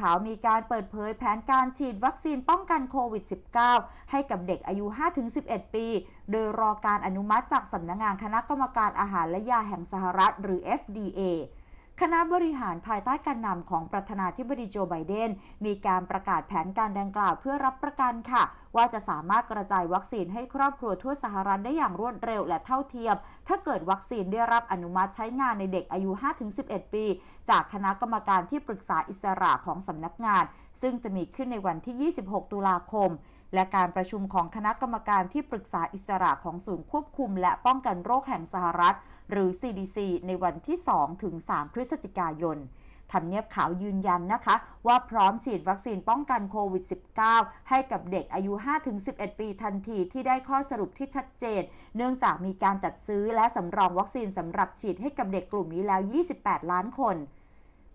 ขาวมีการเปิดเผยแผนการฉีดวัคซีนป้องกันโควิด -19 ให้กับเด็กอายุ 5-11 ปี โดยรอการอนุมัติจากสำนักงงานคณะกรรมการอาหารและยาแห่งสหรัฐหรือ FDA คณะบริหารภายใต้การนำของประธานาธิบดีโจไบเดน มีการประกาศแผนการดังกล่าวเพื่อรับประกันค่ะ ว่าจะสามารถกระจายวัคซีนให้ครอบครัวทั่วสหรัฐได้อย่างรวดเร็วและเท่าเทียม ถ้าเกิดวัคซีนได้รับอนุมัติใช้งานในเด็กอายุ 5-11 ปี จากคณะกรรมการที่ปรึกษาอิสระของสำนักงาน ซึ่งจะมีขึ้นในวันที่ 26 ตุลาคม และการประชุมของคณะกรรมการที่ปรึกษาอิสระของศูนย์ควบคุม และป้องกันโรคแห่งสหรัฐ หรือ CDC ในวันที่ 2 ถึง 3 พฤศจิกายนทำเนียบขาวยืนยันนะคะ ว่าพร้อมฉีดวัคซีนป้องกันโควิด -19 ให้กับเด็กอายุ 5-11 ปีทันทีที่ได้ข้อสรุปที่ชัดเจน เนื่องจากมีการจัดซื้อและสำรองวัคซีนสำหรับฉีดให้กับเด็กกลุ่มนี้แล้ว 28 ล้านคน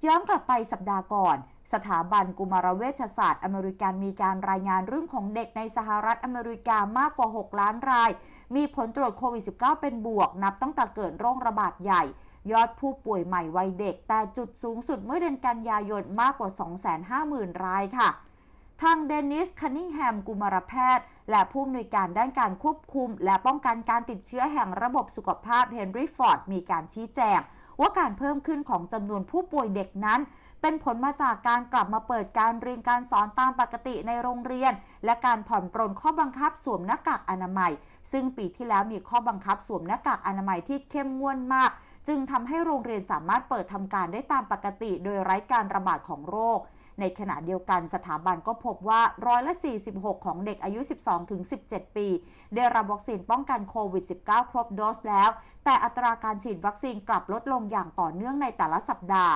ย้อนกลับไปสัปดาห์ก่อน สถาบันกุมารเวชศาสตร์อเมริกันมีการรายงานเรื่องของเด็กในสหรัฐอเมริกามากกว่า 6 ล้านราย มีผลตรวจโควิด -19 เป็นบวก นับตั้งแต่เกิดโรคระบาดใหญ่ ยอดผู้ป่วยใหม่วัยเด็ก แต่จุดสูงสุดเมื่อเดือนกันยายนมากกว่า 250,000 รายค่ะทางเดนิส คันนิงแฮม กุมารแพทย์ และผู้อำนวยการด้านการควบคุม และป้องกันการติดเชื้อแห่งระบบสุขภาพเฮนรี่ฟอร์ดมีการชี้แจง ว่าการเพิ่มขึ้นของจำนวนผู้ป่วยเด็กนั้น เป็นผลมาจากการกลับมาเปิดการเรียนการสอนตามปกติในโรงเรียน และการผ่อนปรนข้อบังคับสวมหน้ากากอนามัย ซึ่งปีที่แล้วมีข้อบังคับสวมหน้ากากอนามัยที่เข้มงวดมาก จึงทำให้โรงเรียนสามารถเปิดทำการได้ตามปกติ โดยไร้การระบาดของโรค ในขณะเดียวกันสถาบันก็พบว่าร้อยละ 46 ของเด็กอายุ 12-17 ปี ได้รับวัคซีนป้องกันโควิด -19 ครบโดสแล้ว แต่อัตราการฉีดวัคซีนกลับลดลงอย่างต่อเนื่องในแต่ละสัปดาห์